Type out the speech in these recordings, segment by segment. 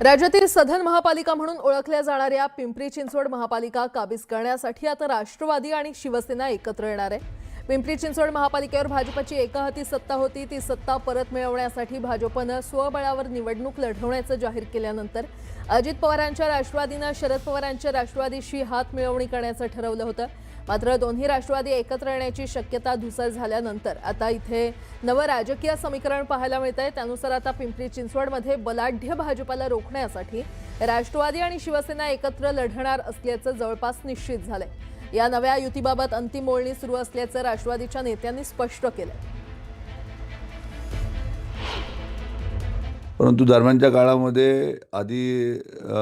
राज्यातील सधन महापालिका म्हणून ओळखल्या जाणाऱ्या पिंपरी चिंचवड महापालिका काबीज करण्यासाठी आता राष्ट्रवादी आणि शिवसेना एकत्र येणार आहे. पिंपरी चिंचवड महापालिकेवर भाजपची एकहाती सत्ता होती. ती सत्ता परत मिळवण्यासाठी भाजपनं स्वबळावर निवडणूक लढवण्याचं जाहीर केल्यानंतर अजित पवारांच्या राष्ट्रवादीनं शरद पवारांच्या राष्ट्रवादीशी हात मिळवणी करण्याचं ठरवलं होतं. मात्र दोन्ही राष्ट्रवादी एकत्र येण्याची शक्यता धुसर झाल्यानंतर आता इथे नवं राजकीय समीकरण पाहायला मिळत आहे त्यानुसार आता पिंपरी चिंचवडमध्ये बलाढ्य भाजपाला रोखण्यासाठी राष्ट्रवादी आणि शिवसेना एकत्र लढणार असल्याचं जवळपास निश्चित झालंय. या नव्या युतीबाबत अंतिम बोलणी सुरू असल्याचं राष्ट्रवादीच्या नेत्यांनी स्पष्ट केलं परंतु दरम्यानच्या काळामध्ये आधी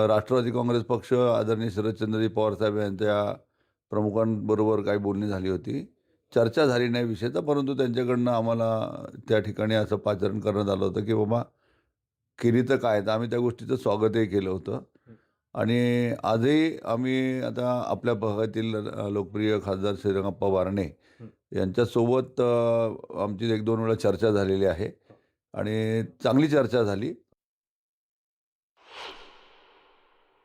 राष्ट्रवादी काँग्रेस पक्ष आदरणीय शरदचंद्रजी पवारसाहेब यांच्या प्रमुखांबरोबर काही बोलणी झाली होती. चर्चा झाली नाही विषयाचा परंतु त्यांच्याकडनं आम्हाला त्या ठिकाणी असं पाचारण करण्यात आलं होतं की बाबा केली तर काय? तर आम्ही त्या गोष्टीचं स्वागतही केलं होतं. आणि आजही आम्ही आता आपल्या भागातील लोकप्रिय खासदार श्रीरंगप्पा वारणे यांच्यासोबत आमची एक दोन वेळा चर्चा झालेली आहे. आणि चांगली चर्चा झाली.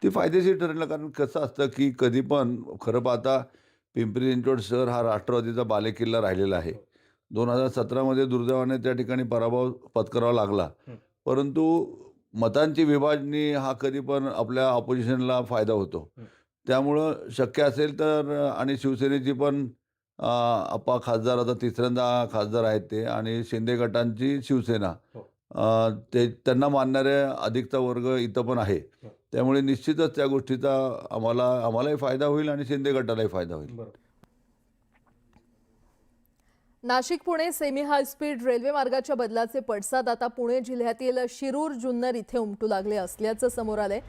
ती फायदेशीर ठरेल कारण कसं असतं की कधी पण खरं पाहता पिंपरी चिंचवड शहर हा राष्ट्रवादीचा बालेकिल्ला राहिलेला आहे. दोन हजार सतरामध्ये दुर्दैवाने त्या ठिकाणी पराभव पत्करावा लागला. परंतु मतांची विभाजनी हा कधी पण आपल्या ऑपोजिशनला फायदा होतो. त्यामुळं शक्य असेल तर आणि शिवसेनेची पण अ, अप्पा खासदार आता तिसऱ्यांदा खासदार आहेत ते आणि शिंदे गटांची शिवसेना. अ, ते त्यांना मानणारे अधिकचा वर्ग इथं पण आहे. त्यामुळे निश्चितच त्या गोष्टीचा आम्हाला आम्हालाही फायदा होईल आणि शिंदे गटालाही फायदा होईल. Nashik Pune semi high speed railway मार्गाच्या बदलाचे पडसाद आता पुणे जिल्ह्यातील शिरूर जुन्नर इथे उमटू लागले असल्याचं समोर आलंय.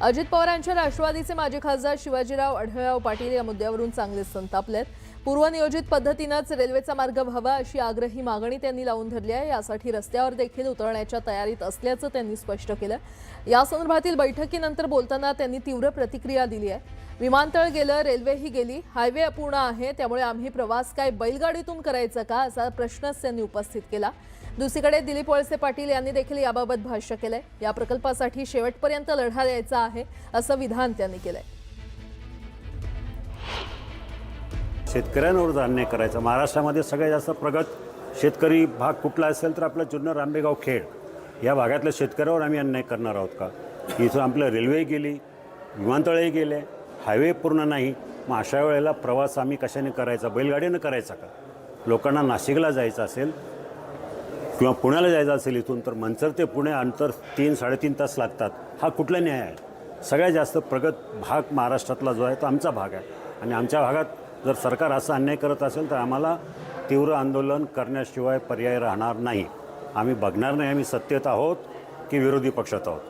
अजित पवारांच्या राष्ट्रवादीचे माजी खासदार शिवाजीराव आढळराव पाटील या मुद्द्यावरून चांगले संतापलेत पूर्वनियोजित पद्धतीनंच रेल्वेचा मार्ग व्हावा अशी आग्रही मागणी त्यांनी लावून धरली आहे. यासाठी रस्त्यावर देखील उतरण्याच्या तयारीत असल्याचं त्यांनी स्पष्ट केलं. या संदर्भातील बैठकीनंतर बोलताना त्यांनी तीव्र प्रतिक्रिया दिली आहे. विमानतळ गेलं रेल्वेही गेली. हायवे अपूर्ण आहे त्यामुळे आम्ही प्रवास काय बैलगाडीतून करायचा का असा प्रश्नच त्यांनी उपस्थित केला. दुसरीकडे दिलीप वळसे पाटील यांनी देखील याबाबत भाष्य केलंय. या प्रकल्पासाठी शेवटपर्यंत लढा द्यायचा आहे असं विधान त्यांनी केलंय. शेतकऱ्यांवर अन्याय करायचं. महाराष्ट्रामध्ये सगळ्यात जास्त प्रगत शेतकरी भाग कुठला असेल तर आपला जुन्नर आंबेगाव खेड. या भागातल्या शेतकऱ्यावर आम्ही अन्याय करणार आहोत का? इथून आपलं रेल्वे गेली विमानतळही गेले. हायवे पूर्ण नाही मग अशा वेळेला प्रवास आम्ही कशाने करायचा? बैलगाडीनं करायचा का? लोकांना नाशिकला जायचं असेल किंवा पुण्याला जायचं असेल इथून तर मंचर ते पुणे अंतर तीन साडेतीन तास लागतात. हा कुठला न्याय आहे? सगळ्यात जास्त प्रगत भाग महाराष्ट्रातला जो आहे तो आमचा भाग आहे. आणि आमच्या भागात जर सरकार असा अन्याय करत असेल तर आम्हाला तीव्र आंदोलन करण्याशिवाय पर्याय राहणार नाही. आम्ही बघणार नाही आम्ही सत्तेत आहोत की विरोधी पक्षात आहोत.